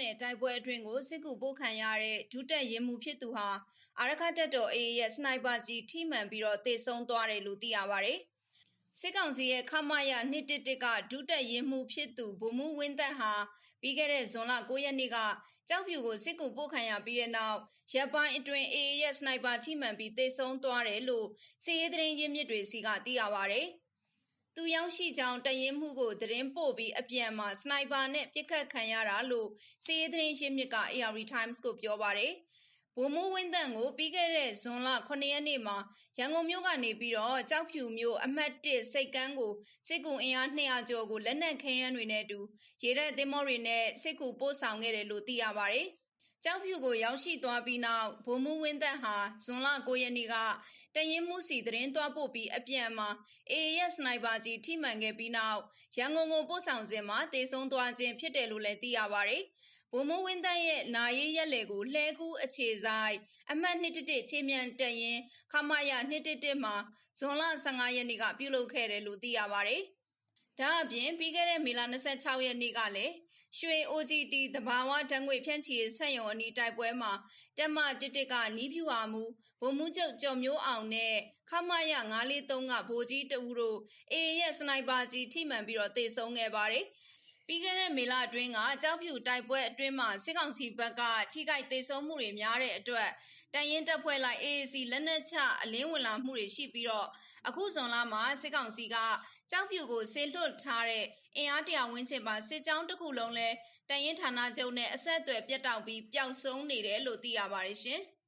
နဲ့တိုက်ပွဲအတွင်းကိုစစ်ကူပို့ခံရတဲ့ဒုတက်ရင်မှုဖြစ်သူဟာအာရခတက်တော် AA ရဲ့စနိုက်ပါကြီးထိမှန်ပြီးတော့တေဆုံးသွားတယ်လို့သိရပါဗျ။စစ်ကောင်စီရဲ့ခမရ111ကဒုတက်ရင်မှုဖြစ်သူဗိုလ်မှူးဝင်းသက်ဟာပြီးခဲ့တဲ့ဇွန်လ9ရက်နေ့ကကြောက်ဖြူကိုစစ်ကူပို့ခံရပြီးတဲ့နောက်ရပ်ပိုင်းအတွင်း AA ရဲ့စနိုက်ပါထိမှန်ပြီးတေဆုံးသွားတယ်လို့စစ်ရေးသတင်းရင်းမြစ်တွေစီကသိရပါဗျ။ သူရောက်ရှိကြောင်းတရင်မှုကိုသတင်းပို့ပြီးအပြန်မှာစနိုက်ပါနဲ့ပြစ်ခတ်ခံရတာလို့စီးရေးသတင်းရှင်းမြစ်က AR Times ကိုပြောပါတယ်။ဗိုလ်မှူးဝင်းတန်ကိုပြီးခဲ့တဲ့ဇွန်လ9ရက်နေ့မှာရန်ကုန်မြို့ကနေပြီးတော့ကြောက်ဖြူမြို့အမှတ်1စိတ်ကန်းကိုစစ်ကူအင်အား200ကျော်ကိုလက်နက်ခဲယမ်းတွေနဲ့အတူရေတပ်သင်္ဘောတွေနဲ့စစ်ကူပို့ဆောင်ခဲ့တယ်လို့သိရပါတယ်။ ကြောက်ဖြူကို ရောက်ရှိသွားပြီးနောက် ဗိုလ်မှူးဝင်းသက်ဟာ ဇွန်လ9ရက်နေ့ကတရင်မှုစီသတင်းသွားပို့ပြီး အပြန်မှာ AAS စနိုက်ပါကြီးထိမှန်ခဲ့ပြီးနောက် ရန်ကုန်ကို ပို့ဆောင်စဉ်မှာတေဆုံးသွားခြင်း ဖြစ်တယ်လို့လည်း သိရပါတယ်။ဗိုလ်မှူးဝင်းတန်းရဲ့ နာရေးရက်လေကို လှဲကူးအခြေဆိုင်အမှတ်111ချေမြန်တက်ရင်ခမရ111မှာ ဇွန်လ15ရက်နေ့က ပြုလုပ်ခဲ့တယ်လို့ သိရပါတယ်။ဒါအပြင် ပြီးခဲ့တဲ့ မေလ26ရက်နေ့ကလည်း ရွှေ OGT တဘာဝဓာတ်ငွေဖြန့်ချီဆက်ယုံအနီးတိုက်ပွဲမှာတက်မတစ်တစ်ကနီးဖြူဟာမူဗိုလ်မှူးချုပ်ကျော်မျိုးအောင်နဲ့ခမရ943ကဗိုလ်ကြီးတဦးတို့အေရဲ့စနိုက်ပါကြီးထိမှန်ပြီးတော့တေဆုံးခဲ့ပါတယ် ပြီးခဲ့တဲ့မေလအတွင်းကကြောက်ဖြူတိုက်ပွဲအတွင်းမှာစစ်ကောင်စီဘက်ကထိခိုက်သေးဆုံးမှုတွေများတဲ့အတွက်တန်ရင်တပ်ဖွဲ့လိုက် AAC လက်နက်ချအလင်းဝင်လာမှုတွေရှိပြီးတော့အခုဇွန်လမှာစစ်ကောင်စီကကြောက်ဖြူကိုဆေလွတ်ထားတဲ့အင်အားတရာဝန်းကျင်ပါစစ်ကြောင်းတစ်ခုလုံးလဲတန်ရင်ဌာနချုပ်နဲ့အဆက်အသွယ်ပြတ်တောက်ပြီးပျောက်ဆုံးနေတယ်လို့သိရပါတယ်ရှင်။